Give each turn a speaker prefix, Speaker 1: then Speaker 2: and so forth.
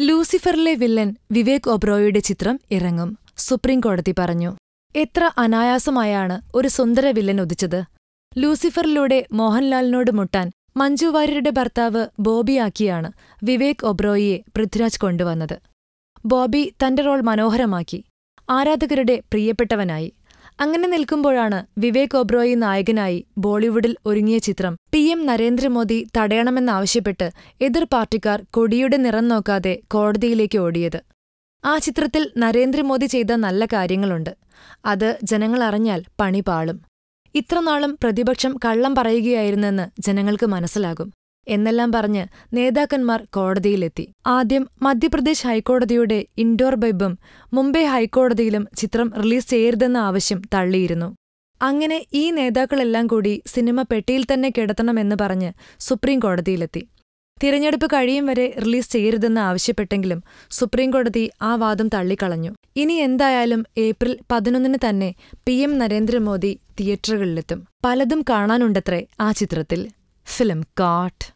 Speaker 1: ലൂസിഫറിലെ villain Vivek ഒബ്രോയിയുടെ ചിത്രം ഇറങ്ങും. Supreme കോടതി പറഞ്ഞു എത്ര അനായാസമായാണ് ഒരു സുന്ദര വില്ലൻ ഉദിച്ചത്. ലൂസിഫറിലൂടെ മോഹൻലാലിനോട് മുട്ടാൻ മഞ്ജു വാര്യരുടെ ഭർത്താവ് ബോബിയാക്കിയാണ് വിവേക് ഒബ്രോയിയെ പൃഥ്വിരാജ് കൊണ്ടുവന്നത്. ബോബി തന്റെ റോൾ മനോഹരമാക്കി ആരാധകരുടെ പ്രിയപ്പെട്ടവനായി. അങ്ങനെ നിൽക്കുമ്പോഴാണ് വിവേക് ഒബ്രോയി നായകനായി ബോളിവുഡിൽ ഒരുങ്ങിയ ചിത്രം. പി എം നരേന്ദ്രമോദി തടയണമെന്നാവശ്യപ്പെട്ട് എതിർ പാർട്ടിക്കാർ കൊടിയുടെ നിറം നോക്കാതെ കോടതിയിലേക്ക് ഓടിയത്. ആ ചിത്രത്തിൽ നരേന്ദ്രമോദി ചെയ്ത നല്ല കാര്യങ്ങളുണ്ട്. അത് ജനങ്ങളറിഞ്ഞാൽ പണി പാളും. ഇത്രനാളും പ്രതിപക്ഷം കള്ളം പറയുകയായിരുന്നെന്ന് ജനങ്ങൾക്ക് മനസ്സിലാകും. എന്നെല്ലാം പറഞ്ഞ് നേതാക്കന്മാർ കോടതിയിലെത്തി. ആദ്യം മധ്യപ്രദേശ് ഹൈക്കോടതിയുടെ ഇൻഡോർ ബൈബും മുംബൈ ഹൈക്കോടതിയിലും ചിത്രം റിലീസ് ചെയ്യരുതെന്ന ആവശ്യം തള്ളിയിരുന്നു. അങ്ങനെ ഈ നേതാക്കളെല്ലാം കൂടി സിനിമ പെട്ടിയിൽ തന്നെ കിടത്തണമെന്ന് പറഞ്ഞ് സുപ്രീം കോടതിയിലെത്തി. തിരഞ്ഞെടുപ്പ് കഴിയും വരെ റിലീസ് ചെയ്യരുതെന്ന് ആവശ്യപ്പെട്ടെങ്കിലും സുപ്രീം കോടതി ആ വാദം തള്ളിക്കളഞ്ഞു. ഇനി എന്തായാലും ഏപ്രിൽ പതിനൊന്നിന് തന്നെ പി എം നരേന്ദ്രമോദി തിയേറ്ററുകളിലെത്തും. പലതും കാണാനുണ്ടത്രേ ആ ചിത്രത്തിൽ. ഫിലിം കാട്ട്